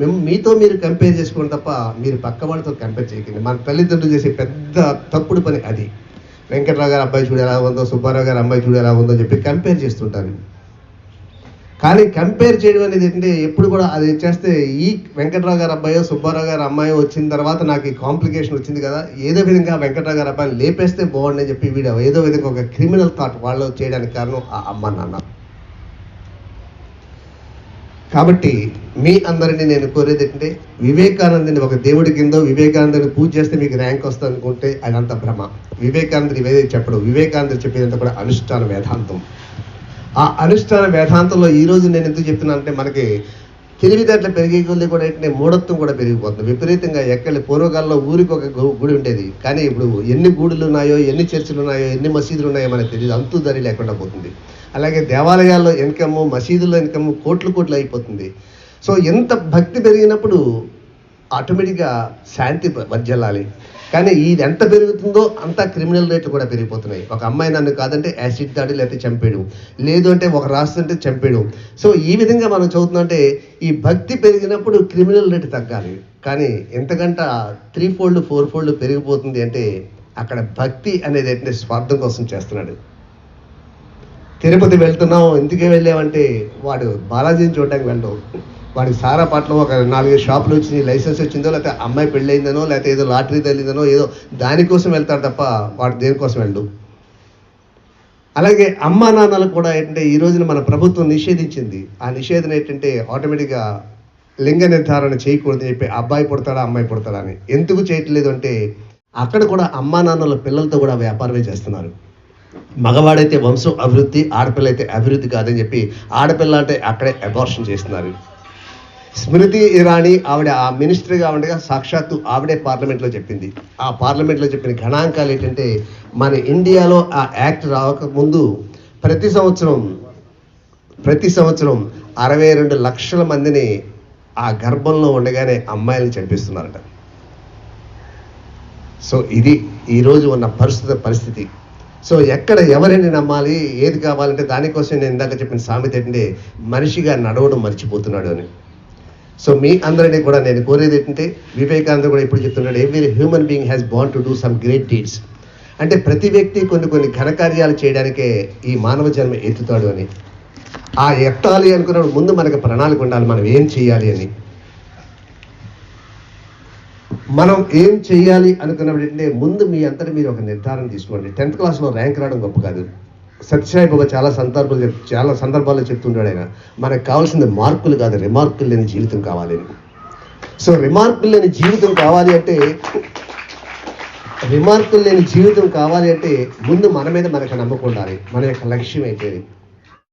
మేము మీతో మీరు కంపేర్ చేసుకోండి తప్ప మీరు పక్క వాళ్ళతో కంపేర్ చేయకండి. మన తల్లిదండ్రులు చేసే పెద్ద తప్పుడు పని అది. వెంకట్రావు గారు అబ్బాయి చూడు ఎలా ఉందో సుబ్బారావు గారు అమ్మాయి చూడు ఎలా ఉందో చెప్పి కంపేర్ చేస్తుంటారు. కానీ కంపేర్ చేయడం అనేది ఏంటంటే ఎప్పుడు కూడా అది చేస్తే ఈ వెంకట్రావు గారు అబ్బాయో సుబ్బారావు గారు అమ్మాయో వచ్చిన తర్వాత నాకు ఈ కాంప్లికేషన్ వచ్చింది కదా. ఏదో విధంగా వెంకట్రావు గారు అబ్బాయిని లేపేస్తే బాగుండని చెప్పి వీడు ఏదో విధంగా ఒక క్రిమినల్ థాట్ వాళ్ళు చేయడానికి కారణం ఆ అమ్మ నాన్న. కాబట్టి మీ అందరినీ నేను కోరేది ఏంటంటే వివేకానందని ఒక దేవుడి కింద వివేకానందని పూజ చేస్తే మీకు ర్యాంక్ వస్తుంది అనుకుంటే అదంత భ్రమ. వివేకానందుడు ఇవేది చెప్పడు. వివేకానందుడు చెప్పేదంతా కూడా అనుష్ఠాన వేదాంతం. ఆ అనుష్ఠాన వేదాంతంలో ఈ రోజు నేను ఎందుకు చెప్తున్నానంటే మనకి తెలివితేటలు పెరిగే కొద్దీ కూడా ఏంటంటే మూఢత్వం కూడా పెరిగిపోతుంది. విపరీతంగా ఎక్కడ పూర్వకాలంలో ఊరికి ఒక గుడి ఉండేది. కానీ ఇప్పుడు ఎన్ని గూడులు ఉన్నాయో ఎన్ని చర్చిలు ఉన్నాయో ఎన్ని మసీదులు ఉన్నాయో మనకు తెలియదు. అంతు దరి లేకుండా పోతుంది. అలాగే దేవాలయాల్లో ఇన్కమ్ మసీదుల్లో ఇన్కమ్ కోట్లు కోట్లు అయిపోతుంది. సో ఎంత భక్తి పెరిగినప్పుడు ఆటోమేటిక్గా శాంతి వర్జల్లాలి కానీ ఇది ఎంత పెరుగుతుందో అంత క్రిమినల్ రేట్లు కూడా పెరిగిపోతున్నాయి. ఒక అమ్మాయి నన్ను కాదంటే యాసిడ్ దాడి లేకపోతే చంపేయడం లేదు అంటే ఒక రాస్తుంటే చంపేయడం సో ఈ విధంగా మనం చదువుతుందంటే ఈ భక్తి పెరిగినప్పుడు క్రిమినల్ రేట్ తగ్గాలి. కానీ ఎంతకంట త్రీ ఫోల్డ్ ఫోర్ ఫోల్డ్ పెరిగిపోతుంది అంటే అక్కడ భక్తి అనేది ఏంటంటే స్వార్థం కోసం చేస్తున్నాడు. తిరుపతి వెళ్తున్నాం ఎందుకే వెళ్ళామంటే వాడు బాలాజీని చూడడానికి వెళ్ళడం. వాడికి సారా పట్ల ఒక నాలుగైదు షాపులు వచ్చి లైసెన్స్ వచ్చిందో లేకపోతే అమ్మాయి పెళ్ళయిందనో లేకపోతే ఏదో లాటరీ తల్లిందనో ఏదో దానికోసం వెళ్తాడు తప్ప వాడు దేనికోసం వెళ్ళు. అలాగే అమ్మా నాన్నలు కూడా ఏంటంటే ఈ రోజున మన ప్రభుత్వం నిషేధించింది. ఆ నిషేధం ఏంటంటే ఆటోమేటిక్గా లింగ నిర్ధారణ చేయకూడదని చెప్పి అబ్బాయి పుడతాడా అమ్మాయి పుడతాడా అని. ఎందుకు చేయట్లేదు అంటే అక్కడ కూడా అమ్మా నాన్నల పిల్లలతో కూడా వ్యాపారమే చేస్తున్నారు. మగవాడైతే వంశం అభివృద్ధి ఆడపిల్ల అయితే అభివృద్ధి కాదని చెప్పి ఆడపిల్ల అంటే అక్కడే అబార్షన్ చేస్తున్నారు. స్మృతి ఇరానీ ఆవిడ ఆ మినిస్టర్గా ఉండగా సాక్షాత్తు ఆవిడే పార్లమెంట్లో చెప్పింది. ఆ పార్లమెంట్లో చెప్పిన గణాంకాలు ఏంటంటే మన ఇండియాలో ఆ యాక్ట్ రావక ముందు ప్రతి సంవత్సరం ప్రతి సంవత్సరం అరవై రెండు లక్షల మందిని ఆ గర్భంలో ఉండగానే అమ్మాయిలను చనిపిస్తున్నారట సో ఇది ఈరోజు ఉన్న పరిస్థితి పరిస్థితి. సో ఎక్కడ ఎవరిని నమ్మాలి ఏది కావాలంటే దానికోసం నేను ఇందాక చెప్పిన సామెత ఏంటంటే మనిషిగా నడవడం మర్చిపోతున్నాడు అని. సో మీ అందరినీ కూడా నేను కోరేది ఏంటంటే వివేకానంద కూడా ఇప్పుడు చెప్తున్నాడు every human being has born to do some great deeds అంటే ప్రతి వ్యక్తి కొన్ని కొన్ని ఘనకార్యాలు చేయడానికే ఈ మానవ జన్మ ఎత్తుతాడు అని. ఆ ఎత్తాలి అనుకున్నప్పుడు ముందు మనకు ప్రణాళిక ఉండాలి మనం ఏం చేయాలి అని. మనం ఏం చేయాలి అనుకున్నప్పుడు ఏంటంటే ముందు మీ అంతటి మీరు ఒక నిర్ధారణ తీసుకోండి. టెన్త్ క్లాస్లో ర్యాంక్ రావడం గొప్ప కాదు. సత్యసాయి బాబా చాలా సందర్భాలు చెప్ చాలా సందర్భాల్లో చెప్తుంటాడు ఆయన. మనకు కావాల్సింది మార్కులు కాదు రిమార్కులు లేని జీవితం కావాలి సో రిమార్కులు లేని జీవితం కావాలి అంటే రిమార్కులు లేని జీవితం కావాలి అంటే ముందు మన మీద మనకు నమ్మకం ఉండాలి. మన యొక్క లక్ష్యం అయితే